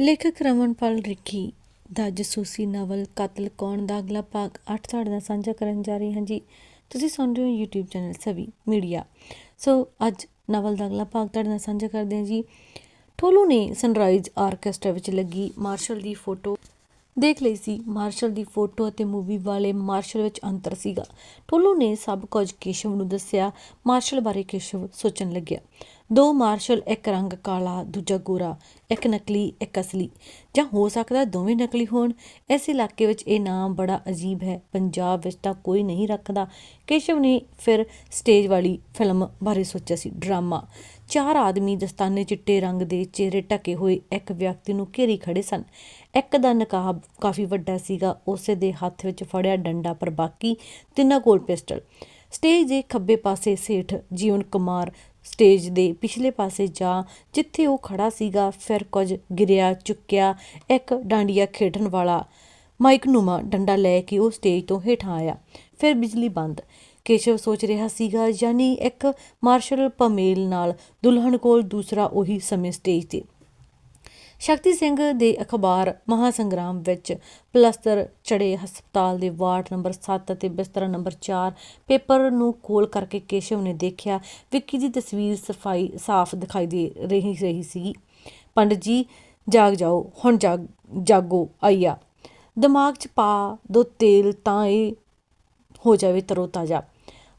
ਲੇਖਕ ਰਮਨਪਾਲ ਰਿੱਕੀ ਦਾ ਜਸੂਸੀ ਨਾਵਲ ਕਤਲ ਕੌਣ ਦਾ? ਅਗਲਾ ਭਾਗ 8 ਤੁਹਾਡੇ ਨਾਲ ਸਾਂਝਾ ਕਰਨ ਜਾ ਰਹੀ ਹਾਂ ਜੀ। ਤੁਸੀਂ ਸੁਣ ਰਹੇ ਹੋ YouTube channel Savi media. So ਅੱਜ ਨਾਵਲ ਦਾ ਅਗਲਾ ਭਾਗ ਤੁਹਾਡੇ ਨਾਲ ਸਾਂਝਾ ਕਰਦੇ ਹਾਂ ਜੀ। ਠੋਲੂ ਨੇ ਸਨਰਾਈਜ਼ ਆਰਕੈਸਟਰਾ ਵਿੱਚ ਲੱਗੀ ਮਾਰਸ਼ਲ ਦੀ ਫੋਟੋ ਦੇਖ ਲਈ ਸੀ। ਮਾਰਸ਼ਲ ਦੀ ਫੋਟੋ ਅਤੇ ਮੂਵੀ ਵਾਲੇ ਮਾਰਸ਼ਲ ਵਿੱਚ ਅੰਤਰ ਸੀਗਾ। ਟੋਲੂ ਨੇ ਸਭ ਕੁਝ ਕੇਸ਼ਵ ਨੂੰ ਦੱਸਿਆ। ਮਾਰਸ਼ਲ ਬਾਰੇ ਕੇਸ਼ਵ ਸੋਚਣ ਲੱਗਿਆ। ਦੋ ਮਾਰਸ਼ਲ, ਇੱਕ ਰੰਗ ਕਾਲਾ, ਦੂਜਾ ਗੋਰਾ, ਇੱਕ ਨਕਲੀ, ਇੱਕ ਅਸਲੀ। ਜਾਂ ਹੋ ਸਕਦਾ ਦੋਵੇਂ ਨਕਲੀ ਹੋਣ। ਇਸ ਇਲਾਕੇ ਵਿੱਚ ਇਹ ਨਾਮ ਬੜਾ ਅਜੀਬ ਹੈ। ਪੰਜਾਬ ਵਿੱਚ ਤਾਂ ਕੋਈ ਨਹੀਂ ਰੱਖਦਾ। ਕੇਸ਼ਵ ਨੇ ਫਿਰ ਸਟੇਜ ਵਾਲੀ ਫਿਲਮ ਬਾਰੇ ਸੋਚਿਆ ਸੀ, ਡਰਾਮਾ। ਚਾਰ ਆਦਮੀ ਦਸਤਾਨੇ ਚਿੱਟੇ ਰੰਗ ਦੇ ਚਿਹਰੇ ਢਕੇ ਹੋਏ ਇੱਕ ਵਿਅਕਤੀ ਨੂੰ ਘੇਰੀ ਖੜੇ ਸਨ। ਇੱਕ ਦਾ ਨਕਾਬ ਕਾਫੀ ਵੱਡਾ ਸੀਗਾ। ਉਸੇ ਦੇ ਹੱਥ ਵਿੱਚ ਫੜਿਆ ਡੰਡਾ ਪਰ ਬਾਕੀ ਤਿੰਨਾਂ ਕੋਲ ਪਿਸਟਲ। ਸਟੇਜ ਦੇ ਖੱਬੇ ਪਾਸੇ ਸੇਠ ਜੀਵਨ ਕੁਮਾਰ ਸਟੇਜ ਦੇ ਪਿਛਲੇ ਪਾਸੇ ਜਾ, ਜਿੱਥੇ ਉਹ ਖੜਾ ਸੀਗਾ, ਫਿਰ ਕੁਝ ਗਿਰਿਆ, ਚੁੱਕਿਆ, ਇੱਕ ਡਾਂਡੀਆ ਖੇਡਣ ਵਾਲਾ। ਮਾਈਕ ਨੂਮਾ ਡੰਡਾ ਲੈ ਕੇ ਉਹ ਸਟੇਜ ਤੋਂ ਹੇਠਾਂ ਆਇਆ। ਫਿਰ ਬਿਜਲੀ ਬੰਦ। ਕੇਸ਼ਵ ਸੋਚ ਰਿਹਾ ਸੀਗਾ, ਯਾਨੀ ਇੱਕ ਮਾਰਸ਼ਲ ਪਮੇਲ ਨਾਲ ਦੁਲਹਨ ਕੋਲ ਦੂਸਰਾ ਉਹੀ ਸਮੇਂ ਸਟੇਜ ਤੇ। ਸ਼ਕਤੀ ਸਿੰਘ ਦੇ ਅਖਬਾਰ ਮਹਾਸੰਗਰਾਮ ਵਿੱਚ ਪਲਸਤਰ ਚੜੇ ਹਸਪਤਾਲ ਦੇ ਵਾਰਡ ਨੰਬਰ 7 ਅਤੇ ਬਿਸਤਰਾ ਨੰਬਰ 4 ਪੇਪਰ ਨੂੰ ਖੋਲ ਕਰਕੇ ਕੇਸ਼ਵ ਨੇ ਦੇਖਿਆ, ਵਿੱਕੀ ਦੀ ਤਸਵੀਰ ਸਫ਼ਾਈ ਸਾਫ਼ ਦਿਖਾਈ ਦੇ ਰਹੀ ਰਹੀ ਸੀ। ਪੰਡਤ ਜੀ, ਜਾਗ ਜਾਓ, ਹੁਣ ਜਾਗ, ਜਾਗੋ ਆਇਆ ਦਿਮਾਗ 'ਚ ਪਾ ਦੋ ਤੇਲ ਤਾਂ ਇਹ ਹੋ ਜਾਵੇ ਤਰੋ ਤਾਜ਼ਾ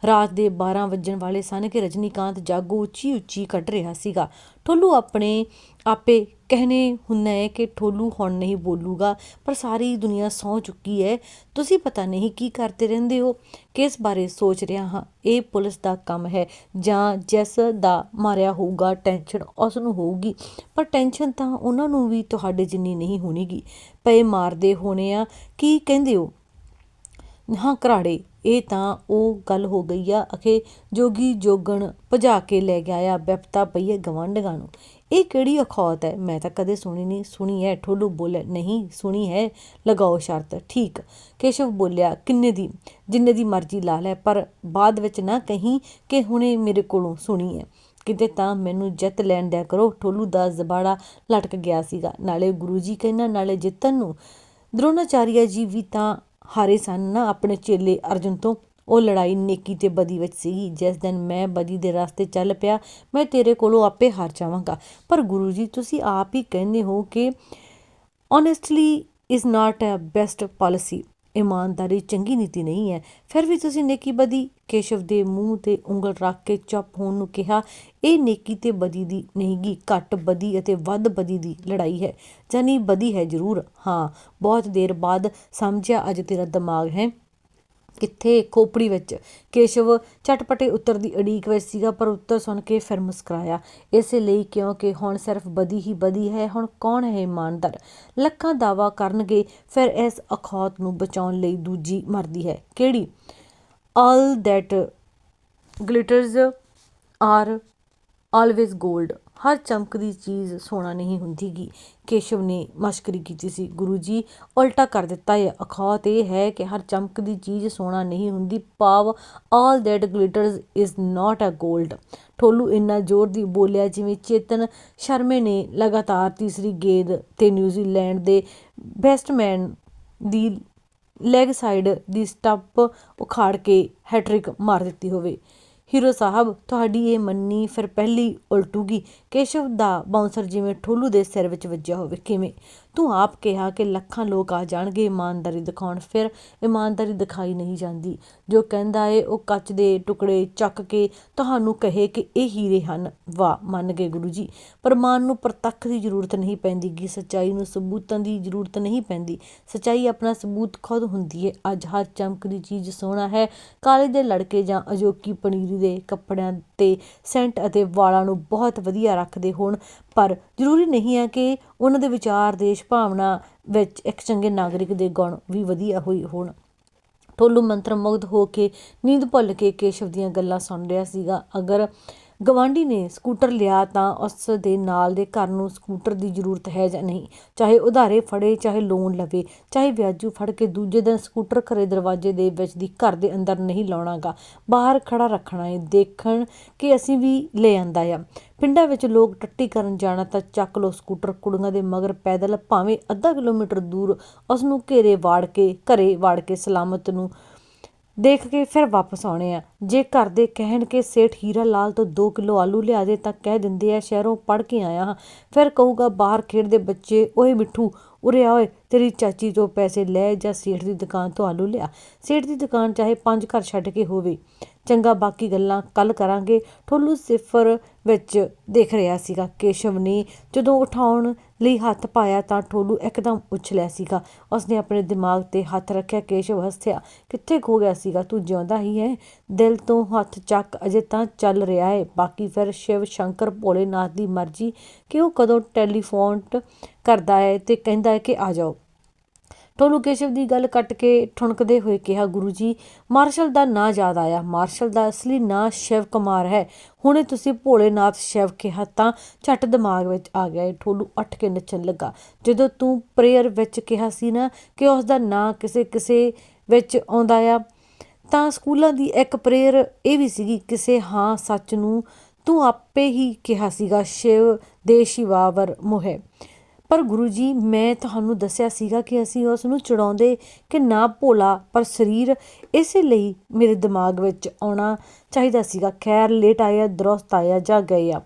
ਰਾਤ ਦੇ 12 ਵੱਜਣ ਵਾਲੇ ਸਨ ਕਿ ਰਜਨੀਕਾਂਤ ਜਾਗੋ ਉੱਚੀ ਉੱਚੀ ਕੱਢ ਰਿਹਾ ਸੀਗਾ। ਠੋਲੂ ਆਪਣੇ ਆਪੇ ਕਹਨੇ ਹੁੰਦਾ ਹੈ ਕਿ ਠੋਲੂ ਹੁਣ ਨਹੀਂ ਬੋਲੂਗਾ, ਪਰ ਸਾਰੀ ਦੁਨੀਆ ਸੌ ਚੁੱਕੀ ਹੈ। ਤੁਸੀਂ ਪਤਾ ਨਹੀਂ ਕੀ ਕਰਦੇ ਰਹਿੰਦੇ ਹੋ, ਕਿਸ ਬਾਰੇ ਸੋਚ ਰਿਹਾ ਹਾਂ? ਇਹ ਪੁਲਿਸ ਦਾ ਕੰਮ ਹੈ ਜਾਂ ਜਿਸ ਦਾ ਮਾਰਿਆ ਹੋਊਗਾ, ਟੈਨਸ਼ਨ ਉਸ ਨੂੰ ਹੋਊਗੀ, ਪਰ ਟੈਨਸ਼ਨ ਤਾਂ ਉਹਨਾਂ ਨੂੰ ਵੀ ਤੁਹਾਡੇ ਜਿੰਨੀ ਨਹੀਂ ਹੋਣੀਗੀ। ਪਏ ਮਾਰਦੇ ਹੋਣੇ ਆ, ਕੀ ਕਹਿੰਦੇ ਹੋ? ਹਾਂ, ਘਰਾੜੇ ਇਹ ਤਾਂ ਉਹ ਗੱਲ ਹੋ ਗਈ ਆ, ਅਖੇ ਜੋਗੀ ਜੋਗਣ ਭਜਾ ਕੇ ਲੈ ਗਿਆ ਆ ਬਿਪਤਾ ਪਈ ਹੈ ਗਵੰਡਗਾ ਨੂੰ। ਇਹ ਕਿਹੜੀ ਅਖੌਤ ਹੈ? ਮੈਂ ਤਾਂ ਕਦੇ ਸੁਣੀ ਨਹੀਂ ਸੁਣੀ ਹੈ, ਠੋਲੂ ਬੋਲਿਆ, ਨਹੀਂ, ਸੁਣੀ ਹੈ, ਲਗਾਓ ਸ਼ਰਤ। ਠੀਕ, ਕੇਸ਼ਵ ਬੋਲਿਆ, ਕਿੰਨੇ ਦੀ, ਜਿੰਨੇ ਦੀ ਮਰਜ਼ੀ ਲਾ ਲੈ, ਪਰ ਬਾਅਦ ਵਿੱਚ ਨਾ ਕਹੀਂ ਕਿ ਹੁਣੇ ਮੇਰੇ ਕੋਲੋਂ ਸੁਣੀ ਹੈ। ਕਿਤੇ ਤਾਂ ਮੈਨੂੰ ਜਿੱਤ ਲੈਣ ਦਿਆ ਕਰੋ। ਠੋਲੂ ਦਾ ਜ਼ਬਾੜਾ ਲਟਕ ਗਿਆ ਸੀਗਾ। ਨਾਲੇ ਗੁਰੂ ਜੀ ਕਹਿੰਨਾ ਨਾਲੇ ਜਿੱਤਨ ਨੂੰ। ਦ੍ਰੋਣਾਚਾਰੀਆ ਜੀ ਵੀ ਤਾਂ ਹਾਰੇ ਸਨ। ਨਾ ਆਪਣੇ ਚੇਲੇ ਅਰਜੁਨ ਤੋਂ ਉਹ ਲੜਾਈ ਨੇਕੀ ਤੇ ਬਦੀ ਵਿੱਚ ਸੀਗੀ। ਜਿਸ ਦਿਨ ਮੈਂ ਬਦੀ ਦੇ ਰਸਤੇ ਚੱਲ ਪਿਆ, ਮੈਂ ਤੇਰੇ ਕੋਲੋਂ ਆਪੇ ਹਾਰ ਜਾਵਾਂਗਾ। ਪਰ ਗੁਰੂ ਜੀ ਤੁਸੀਂ ਆਪ ਹੀ ਕਹਿੰਦੇ ਹੋ ਕਿ honestly is not a best policy ਇਮਾਨਦਾਰੀ ਚੰਗੀ ਨੀਤੀ ਨਹੀਂ ਹੈ। ਫਿਰ ਵੀ ਤੁਸੀਂ ਨੇਕੀ ਬਦੀ ਕੇਸ਼ਵ ਦੇ ਮੂੰਹ ਤੇ ਉਂਗਲ ਰੱਖ ਕੇ ਚੁੱਪ ਹੋਣ ਨੂੰ ਕਿਹਾ, ਇਹ ਨੇਕੀ ਤੇ ਬਦੀ ਦੀ ਨਹੀਂਗੀ, ਘੱਟ ਬਦੀ ਅਤੇ ਵੱਧ ਬਦੀ ਦੀ ਲੜਾਈ ਹੈ। ਜਾਨੀ ਬਦੀ ਹੈ ਜ਼ਰੂਰ। ਹਾਂ, ਬਹੁਤ ਦੇਰ ਬਾਅਦ ਸਮਝਿਆ, ਅੱਜ ਤੇਰਾ ਦਿਮਾਗ ਹੈ। ਕਿੱਥੇ ਖੋਪੜੀ ਵਿੱਚ। ਕੇਸ਼ਵ ਚਟਪਟੇ ਉੱਤਰ ਦੀ ਅੜੀਕ ਵਿੱਚ ਸੀਗਾ, ਪਰ ਉੱਤਰ ਸੁਣ ਕੇ ਫਿਰ ਮੁਸਕਰਾਇਆ। ਇਸੇ ਲਈ ਕਿਉਂਕਿ ਹੁਣ ਸਿਰਫ ਬਦੀ ਹੀ ਬਦੀ ਹੈ, ਹੁਣ ਕੌਣ ਹੈ ਇਮਾਨਦਾਰ? ਲੱਖਾਂ ਦਾਵਾ ਕਰਨਗੇ, ਫਿਰ ਇਸ ਅਖੌਤ ਨੂੰ ਬਚਾਉਣ ਲਈ ਦੂਜੀ ਮਰਦੀ ਹੈ। ਕਿਹੜੀ? All that glitters are always 골ਡ ਹਰ ਚਮਕਦੀ ਚੀਜ਼ ਸੋਨਾ ਨਹੀਂ ਹੁੰਦੀਗੀ। ਕੇਸ਼ਵ ਨੇ ਮਸ਼ਕਰੀ ਕੀਤੀ ਸੀ। ਗੁਰੂ ਜੀ ਉਲਟਾ ਕਰ ਦਿੱਤਾ ਹੈ। ਅਖੌਤ ਇਹ ਹੈ ਕਿ ਹਰ ਚਮਕਦੀ ਚੀਜ਼ ਸੋਨਾ ਨਹੀਂ ਹੁੰਦੀ। ਪਾਵ all that glitters is not ਅ 골ਡ ਠੋਲੂ ਇੰਨਾ ਜ਼ੋਰ ਦੀ ਬੋਲਿਆ ਜਿਵੇਂ ਚੇਤਨ ਸ਼ਰਮੇ ਨੇ ਲਗਾਤਾਰ ਤੀਸਰੀ ਗੇਂਦ ਤੇ ਨਿਊਜ਼ੀਲੈਂਡ ਦੇ ਬੈਸਟਮੈਨ ਦੀ ਲੈਗ ਸਾਈਡ ਦੀ ਸਟੱਪ ਉਖਾੜ ਕੇ ਹੈਟ੍ਰਿਕ ਮਾਰ ਦਿੱਤੀ ਹੋਵੇ। ਹੀਰੋ ਸਾਹਿਬ, ਤੁਹਾਡੀ ਇਹ ਮੰਨੀ ਫਿਰ ਪਹਿਲੀ ਉਲਟੂਗੀ। ਕੇਸ਼ਵ ਦਾ ਬਾਉਂਸਰ ਜਿਵੇਂ ਠੋਲੂ ਦੇ ਸਿਰ ਵਿੱਚ ਵੱਜਿਆ ਹੋਵੇ, ਕਿਵੇਂ? ਤੂੰ ਆਪ ਕਿਹਾ ਕਿ ਲੱਖਾਂ ਲੋਕ ਆ ਜਾਣਗੇ ਇਮਾਨਦਾਰੀ ਦਿਖਾਉਣ। ਫਿਰ ਇਮਾਨਦਾਰੀ ਦਿਖਾਈ ਨਹੀਂ ਜਾਂਦੀ। ਜੋ ਕਹਿੰਦਾ ਏ, ਉਹ ਕੱਚ ਦੇ ਟੁਕੜੇ ਚੱਕ ਕੇ ਤੁਹਾਨੂੰ ਕਹੇ ਕਿ ਇਹ ਹੀਰੇ ਹਨ। ਵਾਹ, ਮੰਨ ਗਏ ਗੁਰੂ ਜੀ। ਪ੍ਰਮਾਣ ਨੂੰ ਪ੍ਰਤੱਖ ਦੀ ਜ਼ਰੂਰਤ ਨਹੀਂ ਪੈਂਦੀ। ਕਿ ਸੱਚਾਈ ਨੂੰ ਸਬੂਤਾਂ ਦੀ ਜ਼ਰੂਰਤ ਨਹੀਂ ਪੈਂਦੀ। ਸੱਚਾਈ ਆਪਣਾ ਸਬੂਤ ਖੁਦ ਹੁੰਦੀ ਏ। ਅੱਜ ਹਰ ਚਮਕਦੀ ਚੀਜ਼ ਸੋਹਣਾ ਹੈ। ਕਾਲੇ ਦੇ ਲੜਕੇ ਜਾਂ ਅਜੋਕੀ ਪਨੀਰੀ ਦੇ ਕੱਪੜਿਆਂ ਤੇ ਸੈਂਟ ਅਤੇ ਵਾਲਾਂ ਨੂੰ ਬਹੁਤ ਵਧੀਆ ਰੱਖਦੇ ਹੋਣ। ਪਰ ਜ਼ਰੂਰੀ ਨਹੀਂ ਹੈ ਕਿ ਉਹਨਾਂ ਦੇ ਵਿਚਾਰ, ਦੇਸ਼ ਭਾਵਨਾ ਵਿੱਚ ਇੱਕ ਚੰਗੇ ਨਾਗਰਿਕ ਦੇ ਗੁਣ ਵੀ ਵਧੀਆ ਹੋਈ ਹੋਣ। ਠੋਲੂ ਮੰਤਰ ਮੁਗਧ ਹੋ ਕੇ ਨੀਂਦ ਭੁੱਲ ਕੇ ਕੇਸ਼ਵ ਦੀਆਂ ਗੱਲਾਂ ਸੁਣ ਰਿਹਾ ਸੀਗਾ। ਅਗਰ ਗਵਾਂਢੀ ਨੇ ਸਕੂਟਰ ਲਿਆ ਤਾਂ ਉਸ ਦੇ ਨਾਲ ਦੇ ਘਰ ਨੂੰ ਸਕੂਟਰ ਦੀ ਜ਼ਰੂਰਤ ਹੈ ਜਾਂ ਨਹੀਂ? ਚਾਹੇ ਉਧਾਰੇ ਫੜੇ, ਚਾਹੇ ਲੋਨ ਲਵੇ, ਚਾਹੇ ਵਿਆਜੂ ਫੜ ਕੇ ਦੂਜੇ ਦਿਨ ਸਕੂਟਰ ਘਰੇ ਦਰਵਾਜ਼ੇ ਦੇ ਵਿੱਚ ਦੀ ਘਰ ਦੇ ਅੰਦਰ ਨਹੀਂ ਲਾਉਣਾਗਾ। ਬਾਹਰ ਖੜਾ ਰੱਖਣਾ ਹੈ। ਦੇਖਣ ਕਿ ਅਸੀਂ ਵੀ ਲੈ ਆਂਦਾ ਆ। ਪਿੰਡਾਂ ਵਿੱਚ ਲੋਕ ਟੱਟੀ ਕਰਨ ਜਾਣਾ ਤਾਂ ਚੱਕ ਲੋ ਸਕੂਟਰ। ਕੁੜੀਆਂ ਦੇ ਮਗਰ ਪੈਦਲ ਭਾਵੇਂ ਅੱਧਾ ਕਿਲੋਮੀਟਰ ਦੂਰ ਉਸ ਨੂੰ ਘੇਰੇ ਵਾੜ ਕੇ, ਘਰੇ ਵਾੜ ਕੇ ਸਲਾਮਤ ਨੂੰ ਦੇਖ ਕੇ ਫਿਰ ਵਾਪਸ ਆਉਣੇ ਆ। ਜੇ ਘਰ ਦੇ ਕਹਿਣ ਕਿ ਸੇਠ ਹੀਰਾ ਲਾਲ ਤੋਂ 2 ਕਿਲੋ ਆਲੂ ਲਿਆ ਦੇ ਤਾਂ ਕਹਿ ਦਿੰਦੇ ਆ, ਸ਼ਹਿਰੋਂ ਪੜ ਕੇ ਆਇਆ ਹਾਂ। ਫਿਰ ਕਹੂਗਾ, ਬਾਹਰ ਖੇਡਦੇ ਬੱਚੇ, ਓਏ ਮਿੱਠੂ, ਉਰੇ ਆ ਓਏ, ਤੇਰੀ ਚਾਚੀ ਤੋਂ ਪੈਸੇ ਲੈ ਜਾਂ ਸੇਠ ਦੀ ਦੁਕਾਨ ਤੋਂ ਆਲੂ ਲਿਆ। ਸੇਠ ਦੀ ਦੁਕਾਨ ਚਾਹੇ ਪੰਜ ਘਰ ਛੱਡ ਕੇ ਹੋਵੇ। ਚੰਗਾ ਬਾਕੀ ਗੱਲਾਂ ਕੱਲ ਕਰਾਂਗੇ। ਠੋਲੂ ਸਿਫਰ ਵਿੱਚ ਦੇਖ ਰਿਹਾ ਸੀਗਾ ਕੇਸ਼ਵ ਨੇ, ਜਦੋਂ ਉਠਾਉਣ ਲਈ ਹੱਥ ਪਾਇਆ ਤਾਂ ਠੋਲੂ ਇੱਕਦਮ ਉਛਲਿਆ ਸੀਗਾ। ਉਸਨੇ ਆਪਣੇ ਦਿਮਾਗ ਤੇ ਹੱਥ ਰੱਖਿਆ, ਕੇਸ਼ਵ ਹੱਸਿਆ, ਕਿੱਥੇ ਖੋ ਗਿਆ ਸੀਗਾ? ਤੂੰ ਜਿਉਂਦਾ ਹੀ ਹੈ। ਦਿਲ ਤੋਂ ਹੱਥ ਚੱਕ ਅਜੇ ਤਾਂ ਚੱਲ ਰਿਹਾ ਹੈ ਬਾਕੀ ਫਿਰ ਸ਼ਿਵ ਸ਼ੰਕਰ ਭੋਲੇਨਾਥ ਦੀ ਮਰਜ਼ੀ ਕਿ ਉਹ ਕਦੋਂ ਟੈਲੀਫੋਨ ਕਰਦਾ ਹੈ ਤੇ ਕਹਿੰਦਾ ਹੈ ਕਿ ਆ ਜਾਓ। ਟੋਲੂ ਕੇਸ਼ਵ ਦੀ ਗੱਲ ਕੱਟ ਕੇ ਠੁਣਕਦੇ ਹੋਏ ਕਿਹਾ, ਗੁਰੂ ਜੀ, ਮਾਰਸ਼ਲ ਦਾ ਨਾਂ ਯਾਦ ਆਇਆ। ਮਾਰਸ਼ਲ ਦਾ ਅਸਲੀ ਨਾਂ ਸ਼ਿਵ ਕੁਮਾਰ ਹੈ। ਹੁਣੇ ਤੁਸੀਂ ਭੋਲੇਨਾਥ ਸ਼ਿਵ ਕਿਹਾ ਤਾਂ ਝਟ ਦਿਮਾਗ ਵਿੱਚ ਆ ਗਿਆ। ਇਹ ਠੋਲੂ ਅੱਠ ਕੇ ਨੱਚਣ ਲੱਗਾ। ਜਦੋਂ ਤੂੰ ਪ੍ਰੇਅਰ ਵਿੱਚ ਕਿਹਾ ਸੀ ਨਾ ਕਿ ਉਸ ਦਾ ਨਾਂ ਕਿਸੇ ਕਿਸੇ ਵਿੱਚ ਆਉਂਦਾ ਆ, ਤਾਂ ਸਕੂਲਾਂ ਦੀ ਇੱਕ ਪ੍ਰੇਅਰ ਇਹ ਵੀ ਸੀਗੀ, ਕਿਸੇ ਹਾਂ ਸੱਚ ਨੂੰ ਤੂੰ ਆਪੇ ਹੀ ਕਿਹਾ ਸੀਗਾ, ਸ਼ਿਵ ਦੇ ਸ਼ਿਵਾਵਰ ਮੋਹਿ। ਪਰ ਗੁਰੂ ਜੀ, ਮੈਂ ਤੁਹਾਨੂੰ ਦੱਸਿਆ ਸੀਗਾ ਕਿ ਅਸੀਂ ਉਸ ਨੂੰ ਚੜਾਉਂਦੇ ਕਿ ਨਾ ਭੋਲਾ, ਪਰ ਸਰੀਰ ਇਸੇ ਲਈ ਮੇਰੇ ਦਿਮਾਗ ਵਿੱਚ ਆਉਣਾ ਚਾਹੀਦਾ ਸੀਗਾ। ਖੈਰ, ਲੇਟ ਆਇਆ, ਦਰੁਸਤ ਆਇਆ ਜਾਂ ਗਏ ਆ।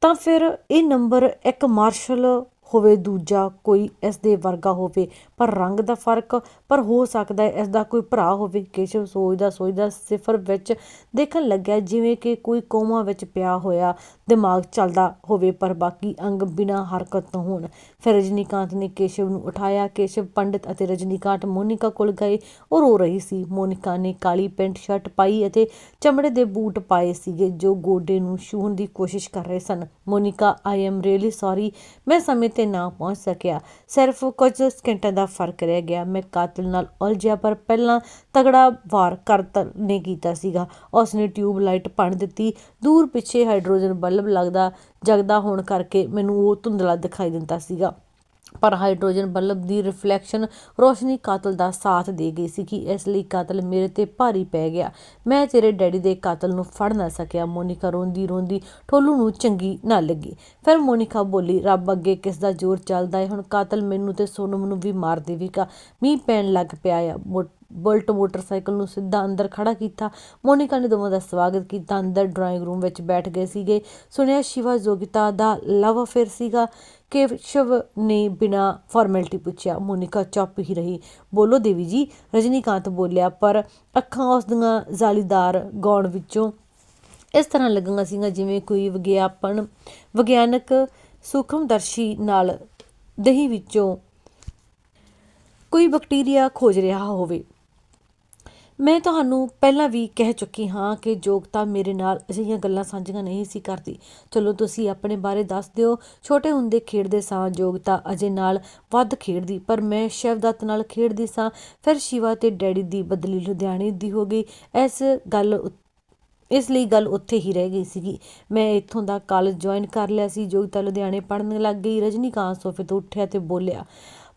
ਤਾਂ ਫਿਰ ਇਹ ਨੰਬਰ ਇੱਕ ਮਾਰਸ਼ਲ ਹੋਵੇ, ਦੂਜਾ ਕੋਈ ਇਸ ਦੇ ਵਰਗਾ ਹੋਵੇ, ਪਰ ਰੰਗ ਦਾ ਫ਼ਰਕ, ਪਰ ਹੋ ਸਕਦਾ ਹੈ ਇਸ ਦਾ ਕੋਈ ਭਰਾ ਹੋਵੇ। ਕੇਸ਼ਵ ਸੋਚਦਾ ਸੋਚਦਾ ਸਿਫਰ ਵਿੱਚ ਦੇਖਣ ਲੱਗਿਆ, ਜਿਵੇਂ ਕਿ ਕੋਈ ਕੋਮਾ ਵਿੱਚ ਪਿਆ ਹੋਇਆ ਦਿਮਾਗ ਚੱਲਦਾ ਹੋਵੇ, ਪਰ ਬਾਕੀ ਅੰਗ ਬਿਨਾਂ ਹਰਕਤ ਤੋਂ ਹੋਣ। ਫਿਰ ਰਜਨੀਕਾਂਤ ਨੇ ਕੇਸ਼ਵ ਨੂੰ ਉਠਾਇਆ। ਕੇਸ਼ਵ, ਪੰਡਿਤ ਅਤੇ ਰਜਨੀਕਾਂਤ ਮੋਨਿਕਾ ਕੋਲ ਗਏ। ਉਹ ਰੋ ਰਹੀ ਸੀ। ਮੋਨਿਕਾ ਨੇ ਕਾਲੀ ਪੈਂਟ, ਸ਼ਰਟ ਪਾਈ ਅਤੇ ਚਮੜੇ ਦੇ ਬੂਟ ਪਾਏ ਸੀਗੇ, ਜੋ ਗੋਡੇ ਨੂੰ ਛੂਹਣ ਦੀ ਕੋਸ਼ਿਸ਼ ਕਰ ਰਹੇ ਸਨ। Monica I am really sorry ਮੈਂ ਸਮੇਂ ਤੇ ਨਾ ਪਹੁੰਚ ਸਕਿਆ। ਸਿਰਫ ਕੁਝ ਸਕਿੰਟਾਂ ਦਾ ਫ਼ਰਕ ਰਹਿ ਗਿਆ। ਮੈਂ ਕਾਤਲ ਨਾਲ ਉਲਝਿਆ ਪਰ ਪਹਿਲਾਂ ਤਗੜਾ ਵਾਰ ਕਰਤਲ ਨੇ ਕੀਤਾ ਸੀਗਾ। ਉਸਨੇ ਟਿਊਬ ਲਾਈਟ ਪਣ ਦਿੱਤੀ। ਦੂਰ ਪਿੱਛੇ ਹਾਈਡਰੋਜਨ ਬਲਬ ਲੱਗਦਾ ਜਗਦਾ ਹੋਣ ਕਰਕੇ ਮੈਨੂੰ ਉਹ ਧੁੰਦਲਾ ਦਿਖਾਈ ਦਿੰਦਾ ਸੀਗਾ। ਪਰ ਹਾਈਡਰੋਜਨ ਬਲਬ ਦੀ ਰਿਫਲੈਕਸ਼ਨ ਰੋਸ਼ਨੀ ਕਾਤਲ ਦਾ ਸਾਥ ਦੇ ਗਈ ਸੀ ਕਿ ਇਸ ਲਈ ਕਾਤਲ ਮੇਰੇ ਤੇ ਭਾਰੀ ਪੈ ਗਿਆ। ਮੈਂ ਤੇਰੇ ਡੈਡੀ ਦੇ ਕਾਤਲ ਨੂੰ ਫੜ ਨਾ ਸਕਿਆ। ਮੋਨਿਕਾ ਰੋਂਦੀ ਰੋਂਦੀ ਠੋਲੂ ਨੂੰ ਚੰਗੀ ਨਾ ਲੱਗੀ। ਫਿਰ ਮੋਨਿਕਾ ਬੋਲੀ, ਰੱਬ ਅੱਗੇ ਕਿਸ ਦਾ ਜ਼ੋਰ ਚੱਲਦਾ ਹੈ ਹੁਣ ਕਾਤਲ ਮੈਨੂੰ ਤੇ ਸੋਨਮ ਨੂੰ ਵੀ ਮਾਰ ਦੇਵੇਗਾ। ਮੀਂਹ ਪੈਣ ਲੱਗ ਪਿਆ ਆ। ਮੋ- ਬੁਲਟ ਮੋਟਰਸਾਈਕਲ ਨੂੰ ਸਿੱਧਾ ਅੰਦਰ ਖੜਾ ਕੀਤਾ। ਮੋਨਿਕਾ ਨੇ ਦੋਵਾਂ ਦਾ ਸਵਾਗਤ ਕੀਤਾ। ਅੰਦਰ ਡਰਾਇੰਗ ਰੂਮ ਵਿੱਚ ਬੈਠ ਗਏ ਸੀਗੇ। ਸੁਣਿਆ ਸ਼ਿਵਾ ਜੋਗਿਤਾ ਦਾ ਲਵ ਅਫੇਅਰ ਸੀਗਾ। ਕੇਸ਼ਵ ਨੇ ਬਿਨਾਂ ਫਾਰਮੈਲਿਟੀ ਪੁੱਛਿਆ। ਮੋਨਿਕਾ ਚੁੱਪ ਹੀ ਰਹੀ। ਬੋਲੋ ਦੇਵੀ ਜੀ, ਰਜਨੀਕਾਂਤ ਬੋਲਿਆ, ਪਰ ਅੱਖਾਂ ਉਸ ਦੀਆਂ ਜ਼ਾਲੀਦਾਰ ਗੌਣ ਵਿੱਚੋਂ ਇਸ ਤਰ੍ਹਾਂ ਲੱਗੀਆਂ ਸੀਗੀਆਂ ਜਿਵੇਂ ਕੋਈ ਵਿਗਿਆਪਨ, ਵਿਗਿਆਨਕ ਸੂਖਮਦਰਸ਼ੀ ਨਾਲ ਦਹੀਂ ਵਿੱਚੋਂ ਕੋਈ ਬੈਕਟੀਰੀਆ ਖੋਜ ਰਿਹਾ ਹੋਵੇ। ਮੈਂ ਤੁਹਾਨੂੰ ਪਹਿਲਾਂ ਵੀ ਕਹਿ ਚੁੱਕੀ ਹਾਂ ਕਿ ਯੋਗਤਾ ਮੇਰੇ ਨਾਲ ਅਜਿਹੀਆਂ ਗੱਲਾਂ ਸਾਂਝੀਆਂ ਨਹੀਂ ਸੀ ਕਰਦੀ। ਚਲੋ ਤੁਸੀਂ ਆਪਣੇ ਬਾਰੇ ਦੱਸ ਦਿਓ। ਛੋਟੇ ਹੁੰਦੇ ਖੇਡਦੇ ਸਾਂ ਯੋਗਤਾ ਅਜੇ ਨਾਲ ਵੱਧ ਖੇਡਦੀ, ਪਰ ਮੈਂ ਸ਼ਿਵਦੱਤ ਨਾਲ ਖੇਡਦੀ ਸਾਂ। ਫਿਰ ਸ਼ਿਵਾ ਤੇ ਡੈਡੀ ਦੀ ਬਦਲੀ ਲੁਧਿਆਣੇ ਦੀ ਹੋ ਗਈ। ਇਸ ਗੱਲ ਉ- ਇਸ ਲਈ ਗੱਲ ਉੱਥੇ ਹੀ ਰਹਿ ਗਈ ਸੀਗੀ। ਮੈਂ ਇੱਥੋਂ ਦਾ ਕਾਲਜ ਜੁਆਇਨ ਕਰ ਲਿਆ ਸੀ। ਯੋਗਤਾ ਲੁਧਿਆਣੇ ਪੜ੍ਹਨ ਲੱਗ ਗਈ। ਰਜਨੀਕਾਂਤ ਸੋਫੇ ਤੋਂ ਉੱਠਿਆ ਤੇ ਬੋਲਿਆ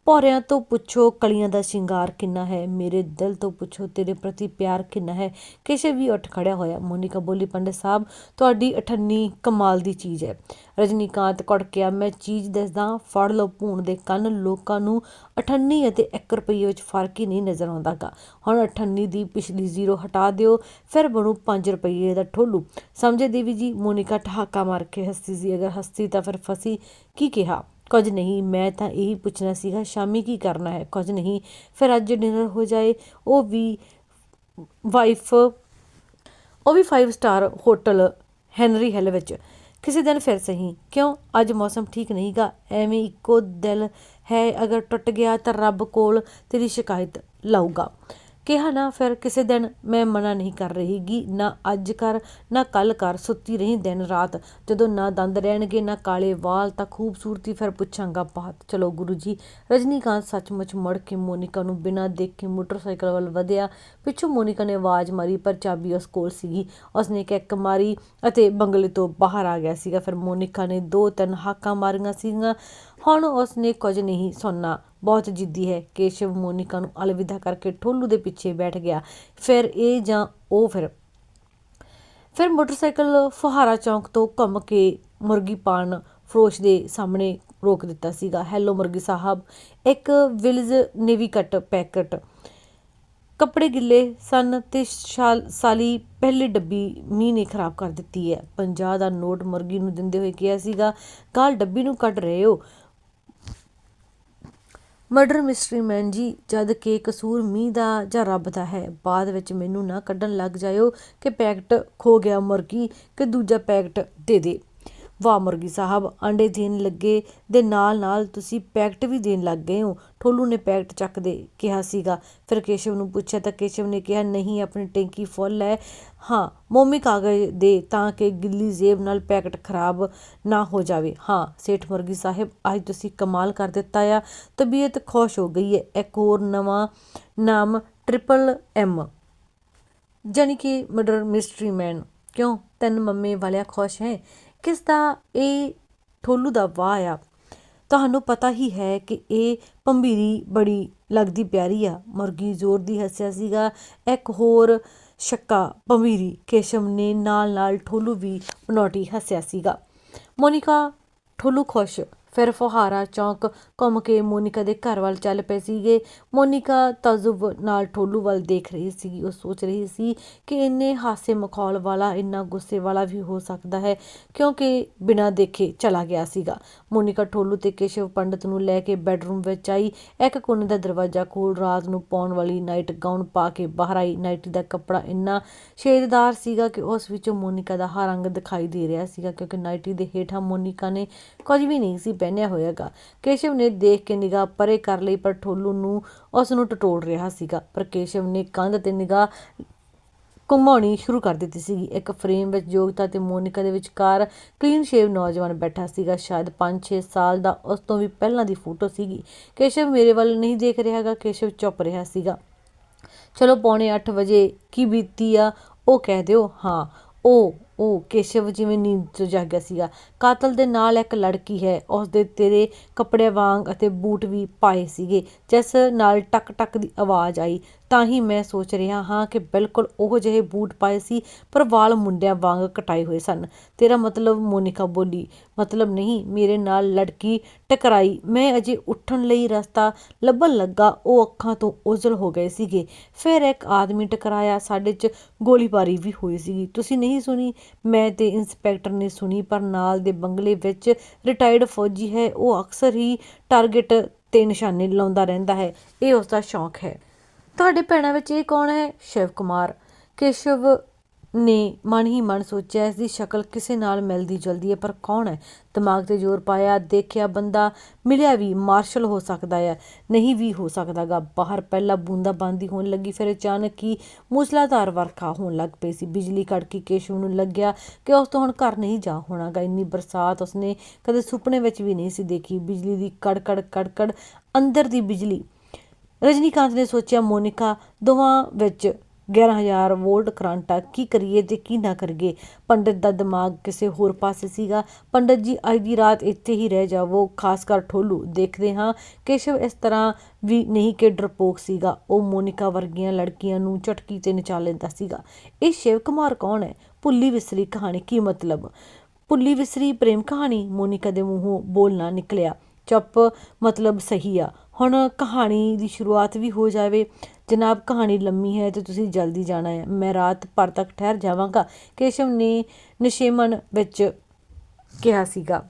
ਭੌਰਿਆਂ ਤੋਂ ਪੁੱਛੋ, ਕਲੀਆਂ ਦਾ ਸ਼ਿੰਗਾਰ ਕਿੰਨਾ ਹੈ? ਮੇਰੇ ਦਿਲ ਤੋਂ ਪੁੱਛੋ, ਤੇਰੇ ਪ੍ਰਤੀ ਪਿਆਰ ਕਿੰਨਾ ਹੈ? ਕਿਸੇ ਵੀ ਉੱਠ ਖੜਿਆ ਹੋਇਆ, ਮੋਨਿਕਾ ਬੋਲੀ, ਪੰਡਿਤ ਸਾਹਿਬ, ਤੁਹਾਡੀ ਅਠੰਨੀ ਕਮਾਲ ਦੀ ਚੀਜ਼ ਹੈ। ਰਜਨੀਕਾਂਤ ਕੜਕਿਆ, ਮੈਂ ਚੀਜ਼ ਦੱਸਦਾ ਫੜ ਲਓ ਭੂਣ ਦੇ ਕੰਨ, ਲੋਕਾਂ ਨੂੰ ਅਠੰਨੀ ਅਤੇ 1 ਰੁਪਏ ਵਿੱਚ ਫ਼ਰਕ ਹੀ ਨਹੀਂ ਨਜ਼ਰ ਆਉਂਦਾਗਾ। ਹੁਣ ਅਠੰਨੀ ਦੀ ਪਿਛਲੀ ਜ਼ੀਰੋ ਹਟਾ ਦਿਓ, ਫਿਰ ਬਣੂ 5 ਰੁਪਏ ਦਾ ਠੋਲੂ। ਸਮਝੇ ਦੇਵੀ ਜੀ, ਮੋਨਿਕਾ ਠਹਾਕਾ ਮਾਰ ਕੇ ਹੱਸੀ ਸੀ, ਅਗਰ ਹੱਸੀ ਤਾਂ ਫਿਰ ਫਸੀ, ਕੀ ਕਿਹਾ? ਕੁਝ ਨਹੀਂ, ਮੈਂ ਤਾਂ ਇਹੀ ਪੁੱਛਣਾ ਸੀਗਾ, ਸ਼ਾਮੀ ਕੀ ਕਰਨਾ ਹੈ? ਕੁਝ ਨਹੀਂ, ਫਿਰ ਅੱਜ ਡਿਨਰ ਹੋ ਜਾਏ। ਉਹ ਵੀ ਵਾਈਫ ਉਹ ਵੀ 5 ਸਟਾਰ ਹੋਟਲ ਹੈਨਰੀ ਹਿੱਲ ਵਿੱਚ। ਕਿਸੇ ਦਿਨ ਫਿਰ ਸਹੀ, ਕਿਉਂ? ਅੱਜ ਮੌਸਮ ਠੀਕ ਨਹੀਂਗਾ ਐਵੇਂ ਇੱਕੋ ਦਿਲ ਹੈ, ਅਗਰ ਟੁੱਟ ਗਿਆ ਤਾਂ ਰੱਬ ਕੋਲ ਤੇਰੀ ਸ਼ਿਕਾਇਤ ਲਾਊਗਾ। ਕਿਹਾ ਨਾ, ਫਿਰ ਕਿਸੇ ਦਿਨ ਮੈਂ ਮਨਾ ਨਹੀਂ ਕਰ ਰਹੀਗੀ ਨਾ ਅੱਜ ਕਰ ਨਾ ਕੱਲ ਕਰ ਸੁੱਤੀ ਰਹੀ ਦਿਨ ਰਾਤ। ਜਦੋਂ ਨਾ ਦੰਦ ਰਹਿਣਗੇ, ਨਾ ਕਾਲੇ ਵਾਲ, ਤਾਂ ਖੂਬਸੂਰਤੀ ਫਿਰ ਪੁੱਛਾਂਗਾ ਬਾਤ। ਚਲੋ ਗੁਰੂ ਜੀ, ਰਜਨੀਕਾਂਤ ਸੱਚਮੁੱਚ ਮੜ ਕੇ ਮੋਨਿਕਾ ਨੂੰ ਬਿਨਾਂ ਦੇਖੇ ਮੋਟਰਸਾਈਕਲ ਵੱਲ ਵਧਿਆ। ਪਿੱਛੋਂ ਮੋਨਿਕਾ ਨੇ ਆਵਾਜ਼ ਮਾਰੀ, ਪਰ ਚਾਬੀ ਉਸ ਕੋਲ ਸੀਗੀ। ਉਸਨੇ ਕਿੱਕ ਮਾਰੀ ਅਤੇ ਬੰਗਲੇ ਤੋਂ ਬਾਹਰ ਆ ਗਿਆ ਸੀਗਾ। ਫਿਰ ਮੋਨਿਕਾ ਨੇ ਦੋ ਤਿੰਨ ਹਾਕਾਂ ਮਾਰੀਆਂ ਸੀਗੀਆਂ। ਹੁਣ ਉਸ ਨੇ ਕੁਝ ਨਹੀਂ ਸੁਣਨਾ। ਬਹੁਤ ਜਿੱਦੀ ਹੈ। ਕੇਸ਼ਵ ਮੋਨਿਕਾ ਨੂੰ ਅਲਵਿਦਾ ਕਰਕੇ ਠੋਲੂ ਦੇ ਪਿੱਛੇ ਬੈਠ ਗਿਆ। ਫਿਰ ਇਹ ਜਾਂ ਉਹ ਫਿਰ? ਫਿਰ ਮੋਟਰਸਾਈਕਲ ਫੁਹਾਰਾ ਚੌਂਕ ਤੋਂ ਘੁੰਮ ਕੇ ਮੁਰਗੀ ਪਾਣ ਫਰੋਸ਼ ਦੇ ਸਾਹਮਣੇ ਰੋਕ ਦਿੱਤਾ ਸੀਗਾ। ਹੈਲੋ ਮੁਰਗੀ ਸਾਹਿਬ, ਇੱਕ ਵਿਲਜ਼ ਨੇਵੀ ਕੱਟ ਪੈਕਟ। ਕੱਪੜੇ ਗਿੱਲੇ ਸਨ ਤੇ ਸ਼ਾਲ ਸਾਲੀ ਪਹਿਲੀ ਡੱਬੀ ਮੀਂਹ ਨੇ ਖਰਾਬ ਕਰ ਦਿੱਤੀ ਹੈ। 50 ਦਾ ਨੋਟ ਮੁਰਗੀ ਨੂੰ ਦਿੰਦੇ ਹੋਏ ਕਿਹਾ ਸੀਗਾ, ਕਾਲ ਡੱਬੀ ਨੂੰ ਕੱਢ ਰਹੇ ਹੋ? ਮਰਡਰ ਮਿਸਟਰੀ ਮੈਨ ਜੀ, ਜਦ ਕਿ ਕਸੂਰ ਮੀਂਹ ਦਾ ਜਾਂ ਰੱਬ ਦਾ ਹੈ। ਬਾਅਦ ਵਿੱਚ ਮੈਨੂੰ ਨਾ ਕੱਢਣ ਲੱਗ ਜਾਇਓ ਕਿ ਪੈਕਟ ਖੋ ਗਿਆ ਮੁਰਗੀ, ਕਿ ਦੂਜਾ ਪੈਕਟ ਦੇ ਦੇ। ਵਾਹ ਮੁਰਗੀ ਸਾਹਿਬ ਆਂਡੇ ਦੇਣ ਲੱਗੇ ਦੇ ਨਾਲ ਨਾਲ ਤੁਸੀਂ ਪੈਕਟ ਵੀ ਦੇਣ ਲੱਗ ਗਏ ਹੋ। ਠੋਲੂ ਨੇ ਪੈਕਟ ਚੱਕ ਦੇ ਕਿਹਾ ਸੀਗਾ। ਫਿਰ ਕੇਸ਼ਵ ਨੂੰ ਪੁੱਛਿਆ ਤਾਂ ਕੇਸ਼ਵ ਨੇ ਕਿਹਾ, ਨਹੀਂ, ਆਪਣੀ ਟੈਂਕੀ ਫੁੱਲ ਹੈ। ਹਾਂ, ਮੋਮੀ ਕਾਗਜ਼ ਦੇ ਤਾਂ ਕਿ ਗਿੱਲੀ ਜੇਬ ਨਾਲ ਪੈਕਟ ਖਰਾਬ ਨਾ ਹੋ ਜਾਵੇ। ਹਾਂ, ਸੇਠ ਮੁਰਗੀ ਸਾਹਿਬ, ਅੱਜ ਤੁਸੀਂ ਕਮਾਲ ਕਰ ਦਿੱਤਾ ਆ। ਤਬੀਅਤ ਖੁਸ਼ ਹੋ ਗਈ ਹੈ। ਇੱਕ ਹੋਰ ਨਵਾਂ ਨਾਮ ਟ੍ਰਿਪਲ ਐਮ। ਜਾਨੀ ਕਿ ਮਰਡਰ ਮਿਸਟਰੀ ਮੈਨ। ਕਿਉਂ? ਤੈਨੂੰ ਮੰਮੀ ਵਾਲਿਆ ਖੁਸ਼ ਹੈ। ਕਿਸ ਦਾ ਇਹ ਠੋਲੂ ਦਾ ਵਾਹ ਆ? ਤੁਹਾਨੂੰ ਪਤਾ ਹੀ ਹੈ ਕਿ ਇਹ ਪੰਬੀਰੀ ਬੜੀ ਲੱਗਦੀ ਪਿਆਰੀ ਆ। ਮੁਰਗੀ ਜ਼ੋਰ ਦੀ ਹੱਸਿਆ ਸੀਗਾ। ਇੱਕ ਹੋਰ ਸ਼ੱਕਾ ਪੰਬੀਰੀ ਕੇਸ਼ਵ ਨੇ ਨਾਲ ਨਾਲ ਠੋਲੂ ਵੀ ਬਨੋਟੀ ਹੱਸਿਆ ਸੀਗਾ। ਮੋਨਿਕਾ, ਠੋਲੂ ਖੁਸ਼। ਫਿਰ ਫੁਹਾਰਾ ਚੌਂਕ ਘੁੰਮ ਕੇ ਮੋਨਿਕਾ ਦੇ ਘਰ ਵੱਲ ਚੱਲ ਪਏ ਸੀਗੇ। ਮੋਨਿਕਾ ਤਜੁਬ ਨਾਲ ਠੋਲੂ ਵੱਲ ਦੇਖ ਰਹੀ ਸੀਗੀ ਉਹ ਸੋਚ ਰਹੀ ਸੀ ਕਿ ਇੰਨੇ ਹਾਸੇ ਮਖੌਲ ਵਾਲਾ, ਇੰਨਾ ਗੁੱਸੇ ਵਾਲਾ ਵੀ ਹੋ ਸਕਦਾ ਹੈ, ਕਿਉਂਕਿ ਬਿਨਾਂ ਦੇਖੇ ਚਲਾ ਗਿਆ ਸੀਗਾ। ਮੋਨਿਕਾ ਠੋਲੂ ਤੇ ਕੇਸ਼ਵ ਪੰਡਤ ਨੂੰ ਲੈ ਕੇ ਬੈੱਡਰੂਮ ਵਿੱਚ ਆਈ। ਇੱਕ ਕੋਨੇ ਦਾ ਦਰਵਾਜ਼ਾ ਖੋਲ ਰਾਤ ਨੂੰ ਪਾਉਣ ਵਾਲੀ ਨਾਈਟ ਗਾਊਨ ਪਾ ਕੇ ਬਾਹਰ ਆਈ। ਨਾਈਟੀ ਦਾ ਕੱਪੜਾ ਇੰਨਾ ਸ਼ੇਦਦਾਰ ਸੀਗਾ ਕਿ ਉਸ ਵਿੱਚੋਂ ਮੋਨਿਕਾ ਦਾ ਹਰ ਰੰਗ ਦਿਖਾਈ ਦੇ ਰਿਹਾ ਸੀਗਾ, ਕਿਉਂਕਿ ਨਾਈਟੀ ਦੇ ਹੇਠਾਂ ਮੋਨਿਕਾ ਨੇ ਕੁਝ ਵੀ ਨਹੀਂ ਸੀ ਪਹਿਨਿਆ ਹੋਇਆਗਾ। ਕੇਸ਼ਵ ਨੇ ਦੇਖ ਕੇ ਨਿਗਾਹ ਪਰੇ ਕਰ ਲਈ, ਪਰ ਠੋਲੂ ਨੂੰ ਉਸ ਨੂੰ ਟਟੋਲ ਰਿਹਾ ਸੀਗਾ। ਪਰ ਕੇਸ਼ਵ ਨੇ ਕੰਧ ਤੇ ਨਿਗਾਹ ਘੁਮਾਉਣੀ ਸ਼ੁਰੂ ਕਰ ਦਿੱਤੀ ਸੀਗੀ। ਇੱਕ ਫਰੇਮ ਵਿੱਚ ਯੋਗਤਾ ਤੇ ਮੋਨਿਕਾ ਦੇ ਵਿਚਕਾਰ ਕਲੀਨ ਸ਼ੇਵ ਨੌਜਵਾਨ ਬੈਠਾ ਸੀਗਾ। ਸ਼ਾਇਦ 5-6 ਸਾਲ ਦਾ ਉਸ ਤੋਂ ਵੀ ਪਹਿਲਾਂ ਦੀ ਫੋਟੋ ਸੀਗੀ। ਕੇਸ਼ਵ ਮੇਰੇ ਵੱਲ ਨਹੀਂ ਦੇਖ ਰਿਹਾਗਾ, ਕੇਸ਼ਵ ਚੁੱਪ ਰਿਹਾ ਸੀਗਾ। ਚਲੋ, ਪੌਣੇ 8 ਵਜੇ ਕੀ ਬੀਤੀ ਆ? ਉਹ ਕਹਿ ਦਿਓ, ਹਾਂ, ਉਹ ਉਹ ਕੇਸ਼ਵ ਜਿਵੇਂ ਨੀਂਦ ਤੋਂ ਜਾਗਿਆ ਸੀਗਾ। ਕਾਤਲ ਦੇ ਨਾਲ ਇੱਕ ਲੜਕੀ ਹੈ। ਉਸ ਦੇ ਤੇਰੇ ਕੱਪੜੇ ਵਾਂਗ ਅਤੇ ਬੂਟ ਵੀ ਪਾਏ ਸੀਗੇ। ਜਿਸ ਨਾਲ ਟਕ ਟਕ ਦੀ ਆਵਾਜ਼ ਆਈ। ਤਾਂ ਹੀ ਮੈਂ ਸੋਚ ਰਿਹਾ ਹਾਂ ਕਿ ਬਿਲਕੁਲ ਉਹ ਜਿਹੇ ਬੂਟ ਪਾਏ ਸੀ, ਪਰ ਵਾਲ ਮੁੰਡਿਆਂ ਵਾਂਗ ਕਟਾਏ ਹੋਏ ਸਨ। ਤੇਰਾ ਮਤਲਬ ਮੋਨਿਕਾ ਬੋਲੀ, ਮਤਲਬ ਨਹੀਂ, ਮੇਰੇ ਨਾਲ ਲੜਕੀ ਟਕਰਾਈ। ਮੈਂ ਅਜੇ ਉੱਠਣ ਲਈ ਰਸਤਾ ਲੱਭਣ ਲੱਗਾ, ਉਹ ਅੱਖਾਂ ਤੋਂ ਉਜਲ ਹੋ ਗਏ ਸੀਗੇ। ਫਿਰ ਇੱਕ ਆਦਮੀ ਟਕਰਾਇਆ, ਸਾਡੇ 'ਚ ਗੋਲੀਬਾਰੀ ਵੀ ਹੋਈ ਸੀਗੀ। ਤੁਸੀਂ ਨਹੀਂ ਸੁਣੀ? ਮੈਂ ਤੇ ਇੰਸਪੈਕਟਰ ਨੇ ਸੁਣੀ, ਪਰ ਨਾਲ ਦੇ ਬੰਗਲੇ ਵਿੱਚ ਰਿਟਾਇਰਡ ਫੌਜੀ ਹੈ, ਉਹ ਅਕਸਰ ਹੀ ਟਾਰਗੇਟ ਤੇ ਨਿਸ਼ਾਨੇ ਲਾਉਂਦਾ ਰਹਿੰਦਾ ਹੈ। ਇਹ ਉਸ ਦਾ ਸ਼ੌਂਕ ਹੈ। ਤੁਹਾਡੇ ਭੈਣਾਂ ਵਿੱਚ ਇਹ ਕੌਣ ਹੈ? ਸ਼ਿਵ ਕੁਮਾਰ। ਕੇਸ਼ਵ ਨੇ ਮਨ ਹੀ ਮਨ ਸੋਚਿਆ, ਇਸ ਦੀ ਸ਼ਕਲ ਕਿਸੇ ਨਾਲ ਮਿਲਦੀ ਜੁਲਦੀ ਹੈ, ਪਰ ਕੌਣ ਹੈ? ਦਿਮਾਗ ਤੇ ਜ਼ੋਰ ਪਾਇਆ, ਦੇਖਿਆ ਬੰਦਾ ਮਿਲਿਆ ਵੀ ਮਾਰਸ਼ਲ ਹੋ ਸਕਦਾ ਹੈ, ਨਹੀਂ ਵੀ ਹੋ ਸਕਦਾਗਾ। ਬਾਹਰ ਪਹਿਲਾਂ ਬੂੰਦਾ ਬਾਂਦੀ ਹੋਣ ਲੱਗੀ, ਫਿਰ ਅਚਾਨਕ ਹੀ ਮੂਸਲਾਧਾਰ ਵਰਖਾ ਹੋਣ ਲੱਗ ਪਈ ਸੀ। ਬਿਜਲੀ ਕੜਕੀ ਕੇਸ਼ਵ ਨੂੰ ਲੱਗਿਆ ਕਿ ਉਸ ਤੋਂ ਹੁਣ ਘਰ ਨਹੀਂ ਜਾ ਹੋਣਾਗਾ। ਇੰਨੀ ਬਰਸਾਤ ਉਸਨੇ ਕਦੇ ਸੁਪਨੇ ਵਿੱਚ ਵੀ ਨਹੀਂ ਸੀ ਦੇਖੀ। ਬਿਜਲੀ ਦੀ ਕੜਕੜ ਕੜਕੜ ਅੰਦਰ ਦੀ ਬਿਜਲੀ ਰਜਨੀਕਾਂਤ ਨੇ ਸੋਚਿਆ, ਮੋਨਿਕਾ, ਦੋਵਾਂ ਵਿੱਚ 11000 ਵੋਲਟ ਕਰੰਟ ਆ, ਕੀ ਕਰੀਏ ਤੇ ਕੀ ਨਾ ਕਰੀਏ? ਪੰਡਿਤ ਦਾ ਦਿਮਾਗ ਕਿਸੇ ਹੋਰ ਪਾਸੇ ਸੀਗਾ। ਪੰਡਿਤ ਜੀ, ਅੱਜ ਦੀ ਰਾਤ ਇੱਥੇ ਹੀ ਰਹਿ ਜਾਵੋ, ਖਾਸ ਕਰ ਠੋਲੂ। ਦੇਖਦੇ ਹਾਂ, ਕੇਸ਼ਵ ਇਸ ਤਰ੍ਹਾਂ ਵੀ ਨਹੀਂ ਕਿ ਡਰਪੋਕ ਸੀਗਾ। ਉਹ ਮੋਨਿਕਾ ਵਰਗੀਆਂ ਲੜਕੀਆਂ ਨੂੰ ਝਟਕੀ ਤੇ ਨਚਾ ਲੈਂਦਾ ਸੀਗਾ। ਇਹ ਸ਼ਿਵ ਕੁਮਾਰ ਕੌਣ ਹੈ? ਭੁੱਲੀ ਵਿਸਰੀ ਕਹਾਣੀ, ਕੀ ਮਤਲਬ? ਭੁੱਲੀ ਵਿਸਰੀ ਪ੍ਰੇਮ ਕਹਾਣੀ, ਮੋਨਿਕਾ ਦੇ ਮੂੰਹੋਂ ਬੋਲਣਾ ਨਿਕਲਿਆ। ਚੁੱਪ ਮਤਲਬ ਸਹੀ ਆ। ਹੁਣ ਕਹਾਣੀ ਦੀ ਸ਼ੁਰੂਆਤ ਵੀ ਹੋ ਜਾਵੇ। ਜਨਾਬ, ਕਹਾਣੀ ਲੰਮੀ ਹੈ ਤੇ ਤੁਸੀਂ ਜਲਦੀ ਜਾਣਾ ਹੈ। ਮੈਂ ਰਾਤ ਭਰ ਤੱਕ ਠਹਿਰ ਜਾਵਾਂਗਾ। ਕੇਸ਼ਵ ਨੇ ਨਿਸ਼ੇਮਨ ਵਿੱਚ ਕਿਹਾ ਸੀਗਾ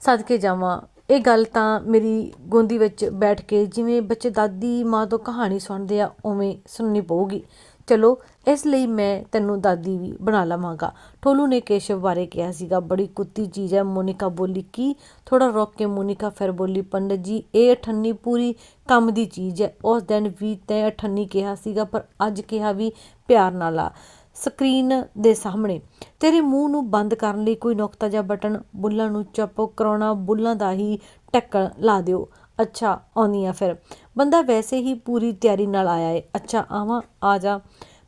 ਸਦਕੇ ਜਾਵਾਂ। ਇਹ ਗੱਲ ਤਾਂ ਮੇਰੀ ਗੋਦੀ ਵਿੱਚ ਬੈਠ ਕੇ ਜਿਵੇਂ ਬੱਚੇ ਦਾਦੀ, ਮਾਂ ਤੋਂ ਕਹਾਣੀ ਸੁਣਦੇ ਆ, ਉਵੇਂ ਸੁਣਨੀ ਪਊਗੀ। ਚਲੋ, ਇਸ ਲਈ ਮੈਂ ਤੈਨੂੰ ਦਾਦੀ ਵੀ ਬਣਾ ਲਵਾਂਗਾ। ਠੋਲੂ ਨੇ ਕੇਸ਼ਵ ਬਾਰੇ ਕਿਹਾ ਸੀਗਾ, ਬੜੀ ਕੁੱਤੀ ਚੀਜ਼ ਹੈ, ਮੋਨਿਕਾ ਬੋਲੀ ਕੀ? ਥੋੜਾ ਰੋਕ ਕੇ ਮੋਨਿਕਾ ਫਿਰ ਬੋਲੀ, ਪੰਡਤ ਜੀ, ਇਹ ਅਠੰਨੀ ਪੂਰੀ ਕੰਮ ਦੀ ਚੀਜ਼ ਹੈ। ਉਸ ਦਿਨ ਵੀ ਤੈਂ ਅਠੰਨੀ ਕਿਹਾ ਸੀਗਾ, ਪਰ ਅੱਜ ਕਿਹਾ ਵੀ ਪਿਆਰ ਨਾਲ ਆ, ਸਕਰੀਨ ਦੇ ਸਾਹਮਣੇ। ਤੇਰੇ ਮੂੰਹ ਨੂੰ ਬੰਦ ਕਰਨ ਲਈ ਕੋਈ ਨੁਕਤਾ ਜਾਂ ਬਟਨ, ਬੁੱਲਾਂ ਨੂੰ ਚੁੱਪ ਕਰਾਉਣਾ, ਬੁੱਲਾਂ ਦਾ ਹੀ ਢੱਕਣ ਲਾ ਦਿਓ। ਅੱਛਾ ਆਉਂਦੀਆਂ ਫਿਰ। ਬੰਦਾ ਵੈਸੇ ਹੀ ਪੂਰੀ ਤਿਆਰੀ ਨਾਲ ਆਇਆ ਏ। ਅੱਛਾ, ਆਵਾਂ, ਆ ਜਾ।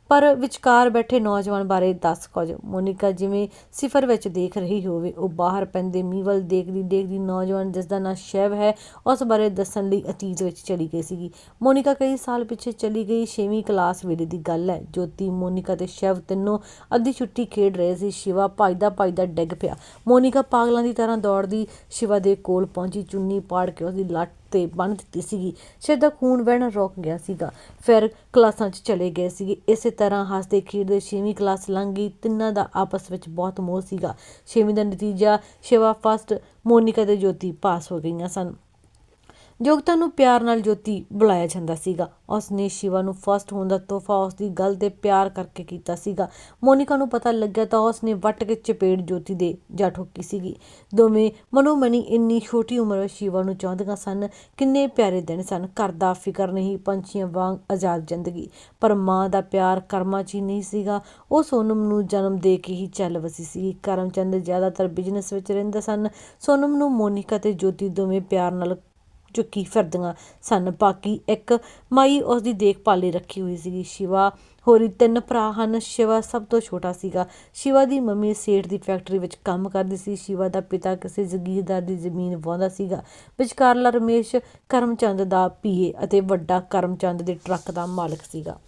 ਪਰ ਵਿਚਕਾਰ ਬੈਠੇ ਨੌਜਵਾਨ ਬਾਰੇ ਦੱਸ ਕੁਝ। ਮੋਨਿਕਾ ਜਿਵੇਂ ਸਿਫਰ ਵਿੱਚ ਦੇਖ ਰਹੀ ਹੋਵੇ, ਉਹ ਬਾਹਰ ਪੈਂਦੇ ਮੀਂਹ ਵੱਲ ਦੇਖਦੀ ਦੇਖਦੀ ਨੌਜਵਾਨ ਜਿਸ ਦਾ ਨਾਂ ਸ਼ੈਵ ਹੈ, ਉਸ ਬਾਰੇ ਦੱਸਣ ਲਈ ਅਤੀਤ ਵਿੱਚ ਚਲੀ ਗਈ ਸੀਗੀ। ਮੋਨਿਕਾ ਕਈ ਸਾਲ ਪਿੱਛੇ ਚਲੀ ਗਈ 6ਵੀਂ ਕਲਾਸ ਵੇਲੇ ਦੀ ਗੱਲ ਹੈ। ਜੋਤੀ, ਮੋਨਿਕਾ ਤੇ ਸ਼ੈਵ ਤਿੰਨੋਂ ਅੱਧੀ ਛੁੱਟੀ ਖੇਡ ਰਹੇ ਸੀ। ਸ਼ਿਵਾ ਭੱਜਦਾ ਭੱਜਦਾ ਡਿੱਗ ਪਿਆ। ਮੋਨਿਕਾ ਪਾਗਲਾਂ ਦੀ ਤਰ੍ਹਾਂ ਦੌੜਦੀ, ਸ਼ਿਵਾ ਦੇ ਕੋਲ ਪਹੁੰਚੀ, ਚੁੰਨੀ ਪਾੜ ਕੇ ਉਹਦੀ ਲੱਤ ਤੇ ਬੰਨ੍ਹ ਦਿੱਤੀ ਸੀਗੀ। ਸ਼ਾਇਦ ਦਾ ਖੂਨ ਵਹਿਣਾ ਰੁਕ ਗਿਆ ਸੀਗਾ। ਫਿਰ ਕਲਾਸਾਂ 'ਚ ਚਲੇ ਗਏ ਸੀਗੇ। ਇਸੇ ਤਰ੍ਹਾਂ ਹੱਸਦੇ ਖੇਡਦੇ ਛੇਵੀਂ ਕਲਾਸ ਲੰਘ ਗਈ। ਤਿੰਨਾਂ ਦਾ ਆਪਸ ਵਿੱਚ ਬਹੁਤ ਮੋਹ ਸੀਗਾ। ਛੇਵੀਂ ਦਾ ਨਤੀਜਾ ਸ਼ਿਵਾ, ਫਸਟ ਮੋਨਿਕਾ ਤੇ ਜੋਤੀ ਪਾਸ ਹੋ ਗਈਆਂ ਸਨ। ਯੋਗਤਾ ਨੂੰ ਪਿਆਰ ਨਾਲ ਜੋਤੀ ਬੁਲਾਇਆ ਜਾਂਦਾ ਸੀਗਾ। ਉਸ ਨੇ ਸ਼ਿਵਾ ਨੂੰ ਫਸਟ ਹੋਣ ਦਾ ਤੋਹਫਾ ਉਸ ਦੀ ਗੱਲ ਤੇ ਪਿਆਰ ਕਰਕੇ ਕੀਤਾ ਸੀਗਾ। ਮੋਨਿਕਾ ਨੂੰ ਪਤਾ ਲੱਗਿਆ ਤਾਂ ਉਸ ਨੇ ਵੱਟ ਕੇ ਚਪੇੜ ਜੋਤੀ ਦੇ ਜਾ ਠੋਕੀ ਸੀਗੀ। ਦੋਵੇਂ ਮਨੋਮਣੀ ਇੰਨੀ ਛੋਟੀ ਉਮਰ ਵਿੱਚ ਸ਼ਿਵਾ ਨੂੰ ਚਾਹੁੰਦੀਆਂ ਸਨ, ਕਿੰਨੇ ਪਿਆਰੇ ਦਿਨ ਸਨ। ਘਰ ਦਾ ਫਿਕਰ ਨਹੀਂ, ਪੰਛੀਆਂ ਵਾਂਗ ਆਜ਼ਾਦ ਜ਼ਿੰਦਗੀ। ਪਰ ਮਾਂ ਦਾ ਪਿਆਰ ਕਰਮਾਂ 'ਚ ਹੀ ਨਹੀਂ ਸੀਗਾ। ਉਹ ਸੋਨਮ ਨੂੰ ਜਨਮ ਦੇ ਕੇ ਹੀ ਚੱਲ ਵਸੀ ਸੀ ਕਰਮਚੰਦ ਜ਼ਿਆਦਾਤਰ ਬਿਜ਼ਨਸ ਵਿੱਚ ਰਹਿੰਦੇ ਸਨ। ਸੋਨਮ ਨੂੰ ਮੋਨਿਕਾ ਤੇ ਜੋਤੀ ਦੋਵੇਂ ਪਿਆਰ ਨਾਲ ਚੁੱਕੀ ਫਿਰਦੀਆਂ ਸਨ। ਬਾਕੀ ਇੱਕ ਮਾਈ ਉਸ ਦੀ ਦੇਖਭਾਲ ਲਈ ਰੱਖੀ ਹੋਈ ਸੀਗੀ। ਸ਼ਿਵਾ, ਹੋਰੀ ਤਿੰਨ ਭਰਾ ਹਨ। ਸ਼ਿਵਾ ਸਭ ਤੋਂ ਛੋਟਾ ਸੀਗਾ। ਸ਼ਿਵਾ ਦੀ ਮੰਮੀ ਸੇਠ ਦੀ ਫੈਕਟਰੀ ਵਿੱਚ ਕੰਮ ਕਰਦੀ ਸੀ। ਸ਼ਿਵਾ ਦਾ ਪਿਤਾ ਕਿਸੇ ਜ਼ਗੀਰਦਾਰ ਦੀ ਜ਼ਮੀਨ ਵਾਹੁੰਦਾ ਸੀਗਾ। ਵਿਚਕਾਰਲਾ ਰਮੇਸ਼ ਕਰਮਚੰਦ ਦਾ ਪੀਏ ਅਤੇ ਵੱਡਾ ਕਰਮਚੰਦ ਦੇ ਟਰੱਕ ਦਾ ਮਾਲਕ ਸੀਗਾ।